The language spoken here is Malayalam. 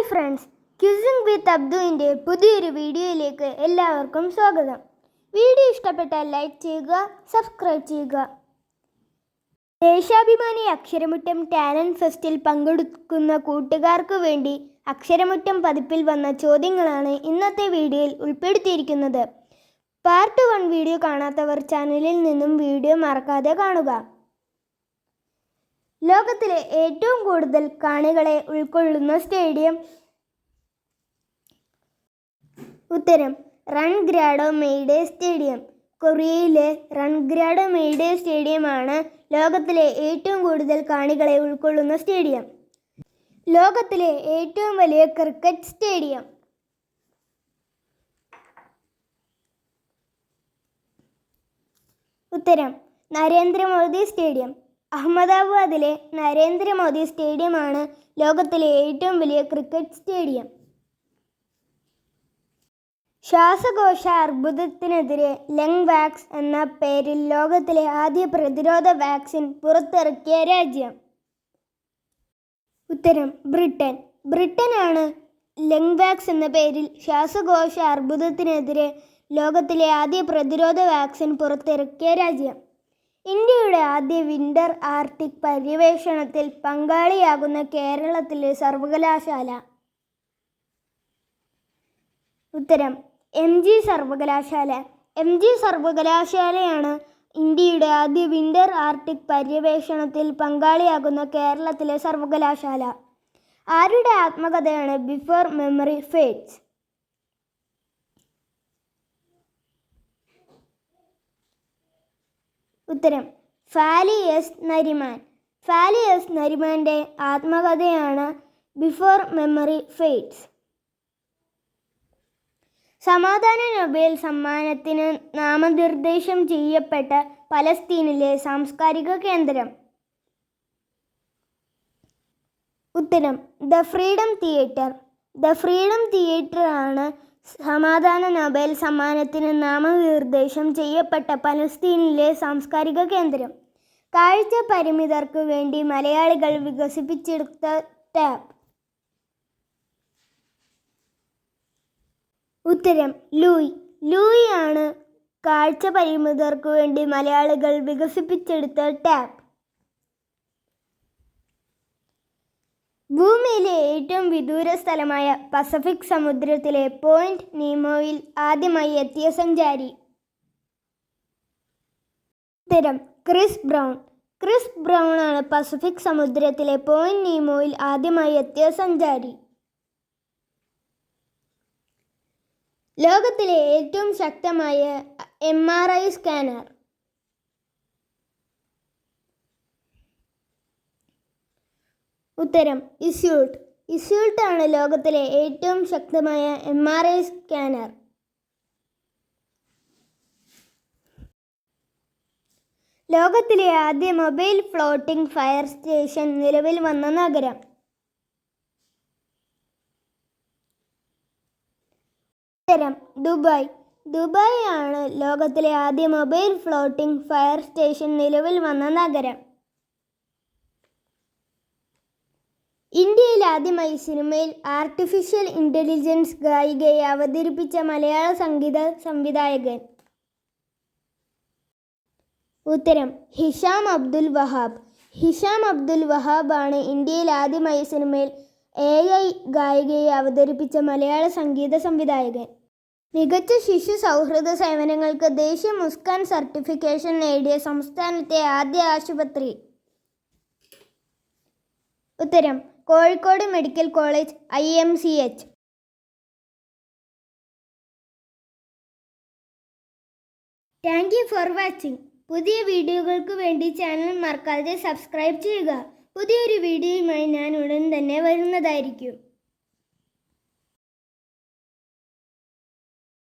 ഹായ് ഫ്രണ്ട്സ് ക്യൂസിംഗ് വിത്ത് അബ്ദുവിന്റെ പുതിയൊരു വീഡിയോയിലേക്ക് എല്ലാവർക്കും സ്വാഗതം. വീഡിയോ ഇഷ്ടപ്പെട്ടാൽ ലൈക്ക് ചെയ്യുക സബ്സ്ക്രൈബ് ചെയ്യുക. ദേശാഭിമാനി അക്ഷരമുറ്റം ടാലന്റ് ഫെസ്റ്റിൽ പങ്കെടുക്കുന്ന കൂട്ടുകാർക്ക് വേണ്ടി അക്ഷരമുറ്റം പതിപ്പിൽ വന്ന ചോദ്യങ്ങളാണ് ഇന്നത്തെ വീഡിയോയിൽ ഉൾപ്പെടുത്തിയിരിക്കുന്നത്. പാർട്ട് വൺ വീഡിയോ കാണാത്തവർ ചാനലിൽ നിന്നും വീഡിയോ മറക്കാതെ കാണുക. ലോകത്തിലെ ഏറ്റവും കൂടുതൽ കാണികളെ ഉൾക്കൊള്ളുന്ന സ്റ്റേഡിയം. ഉത്തരം റൺഗ്രാഡോ മെയ്ഡേ സ്റ്റേഡിയം. കൊറിയയിലെ റൺഗ്രാഡോ മെയ്ഡേ സ്റ്റേഡിയമാണ് ലോകത്തിലെ ഏറ്റവും കൂടുതൽ കാണികളെ ഉൾക്കൊള്ളുന്ന സ്റ്റേഡിയം. ലോകത്തിലെ ഏറ്റവും വലിയ ക്രിക്കറ്റ് സ്റ്റേഡിയം. ഉത്തരം നരേന്ദ്രമോദി സ്റ്റേഡിയം. അഹമ്മദാബാദിലെ നരേന്ദ്രമോദി സ്റ്റേഡിയമാണ് ലോകത്തിലെ ഏറ്റവും വലിയ ക്രിക്കറ്റ് സ്റ്റേഡിയം. ശ്വാസകോശ അർബുദത്തിനെതിരെ ലങ് വാക്സ് എന്ന പേരിൽ ലോകത്തിലെ ആദ്യ പ്രതിരോധ വാക്സിൻ പുറത്തിറക്കിയ രാജ്യം. ഉത്തരം ബ്രിട്ടൻ. ബ്രിട്ടനാണ് ലങ് വാക്സ് എന്ന പേരിൽ ശ്വാസകോശ അർബുദത്തിനെതിരെ ലോകത്തിലെ ആദ്യ പ്രതിരോധ വാക്സിൻ പുറത്തിറക്കിയ രാജ്യം. ഇന്ത്യയുടെ ആദ്യ വിന്റർ ആർട്ടിക് പര്യവേഷണത്തിൽ പങ്കാളിയാകുന്ന കേരളത്തിലെ സർവകലാശാല. ഉത്തരം എം ജി സർവകലാശാല. എം ജി സർവകലാശാലയാണ് ഇന്ത്യയുടെ ആദ്യ വിന്റർ ആർട്ടിക് പര്യവേഷണത്തിൽ പങ്കാളിയാകുന്ന കേരളത്തിലെ സർവകലാശാല. ആരുടെ ആത്മകഥയാണ് ബിഫോർ മെമ്മറി ഫേറ്റ്സ് ഉത്തരം. ഫാലിയസ് നരിമാൻ. ഫാലിയസ് നരിമാന്റെ ആത്മകഥയാണ് ബിഫോർ മെമ്മറി ഫെയ്റ്റ്സ് സമാധാന നൊബേൽ സമ്മാനത്തിന് നാമനിർദ്ദേശം ചെയ്യപ്പെട്ട പലസ്തീനിലെ സാംസ്കാരിക കേന്ദ്രം. ഉത്തരം. The freedom theatre. The freedom theatre ആണ് സമാധാന നൊബേൽ സമ്മാനത്തിന് നാമനിർദ്ദേശം ചെയ്യപ്പെട്ട പലസ്തീനിലെ സാംസ്കാരിക കേന്ദ്രം. കാഴ്ച പരിമിതർക്ക് വേണ്ടി മലയാളികൾ വികസിപ്പിച്ചെടുത്ത ടാബ്. ഉത്തരം ലൂയി. ലൂയി ആണ് കാഴ്ച പരിമിതർക്ക് വേണ്ടി മലയാളികൾ വികസിപ്പിച്ചെടുത്ത ടാപ്പ് ഏറ്റവും വിദൂര സ്ഥലമായ പസഫിക് സമുദ്രത്തിലെ പോയിന്റ് നീമോയിൽ ആദ്യമായി എത്തിയ സഞ്ചാരി. ഉത്തരം ക്രിസ് ബ്രൗൺ. ക്രിസ് ബ്രൗൺ ആണ് പസഫിക് സമുദ്രത്തിലെ പോയിന്റ് നീമോയിൽ ആദ്യമായി എത്തിയ സഞ്ചാരി. ലോകത്തിലെ ഏറ്റവും ശക്തമായ എം ആർ ഐ സ്കാനർ ഉത്തരം ഇസ്യൂട്ട്. ഇസ്യൂട്ട് ആണ് ലോകത്തിലെ ഏറ്റവും ശക്തമായ എം ആർ ഐ സ്കാനർ. ലോകത്തിലെ ആദ്യ മൊബൈൽ ഫ്ലോട്ടിംഗ് ഫയർ സ്റ്റേഷൻ നിലവിൽ വന്ന നഗരം. ഉത്തരം ദുബായ്. ദുബായ് ആണ് ലോകത്തിലെ ആദ്യ മൊബൈൽ ഫ്ലോട്ടിംഗ് ഫയർ സ്റ്റേഷൻ നിലവിൽ വന്ന നഗരം. ഇന്ത്യയിൽ ആദ്യമായി സിനിമയിൽ ആർട്ടിഫിഷ്യൽ ഇന്റലിജൻസ് ഗായികയെ അവതരിപ്പിച്ച മലയാള സംഗീത സംവിധായകൻ. ഉത്തരം ഹിഷാം അബ്ദുൽ വഹാബ്. ഹിഷാം അബ്ദുൽ വഹാബ് ആണ് ഇന്ത്യയിൽ ആദ്യമായി സിനിമയിൽ എ ഐ ഗായികയെ അവതരിപ്പിച്ച മലയാള സംഗീത സംവിധായകൻ. മികച്ച ശിശു സൗഹൃദ സേവനങ്ങൾക്ക് ദേശീയ മുസ്കാൻ സർട്ടിഫിക്കേഷൻ നേടിയ സംസ്ഥാനത്തെ ആദ്യ ആശുപത്രി. ഉത്തരം Kozhikode medical college I M C H. Thank you for watching. പുതിയ വീഡിയോകൾക്ക് വേണ്ടി ചാനൽ മറക്കാതെ സബ്സ്ക്രൈബ് ചെയ്യുക. പുതിയൊരു വീഡിയോയുമായി ഞാൻ ഉടൻ തന്നെ വരുന്നതായിരിക്കും.